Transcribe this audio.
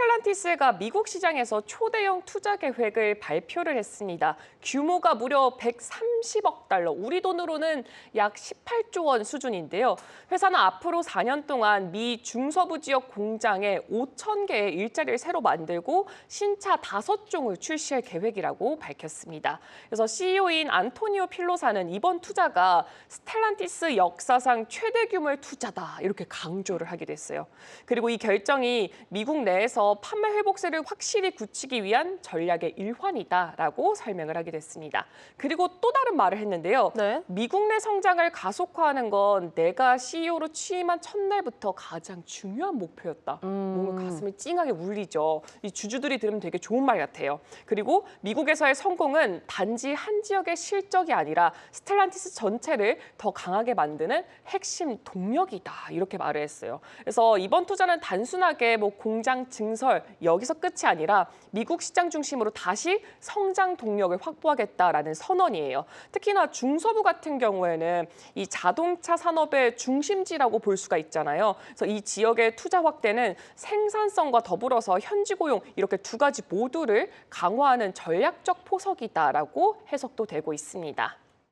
스텔란티스가 미국 시장에서 초대형 투자 계획을 발표를 했습니다. 규모가 무려 130억 달러, 우리 돈으로는 약 18조 원 수준인데요. 회사는 앞으로 4년 동안 미 중서부 지역 공장에 5천 개의 일자리를 새로 만들고 신차 5종을 출시할 계획이라고 밝혔습니다. 그래서 CEO인 안토니오 필로사는 이번 투자가 스텔란티스 역사상 최대 규모의 투자다 이렇게 강조를 하기도 했어요. 그리고 이 결정이 미국 내에서 판매 회복세를 확실히 굳히기 위한 전략의 일환이다라고 설명을 하기도 했습니다. 그리고 또 다른 말을 했는데요. 네. 미국 내 성장을 가속화하는 건 내가 CEO로 취임한 첫날부터 가장 중요한 목표였다. 뭔가 가슴이 찡하게 울리죠. 이 주주들이 들으면 되게 좋은 말 같아요. 그리고 미국에서의 성공은 단지 한 지역의 실적이 아니라 스텔란티스 전체를 더 강하게 만드는 핵심 동력이다. 이렇게 말을 했어요. 그래서 이번 투자는 단순하게 뭐 공장 증설 여기서 끝이 아니라 미국 시장 중심으로 다시 성장 동력을 확보하겠다라는 선언이에요. 특히나 중서부 같은 경우에는 이 자동차 산업의 중심지라고 볼 수가 있잖아요. 그래서 이 지역의 투자 확대는 생산성과 더불어서 현지 고용 이렇게 두 가지 모두를 강화하는 전략적 포석이다라고 해석도 되고 있습니다.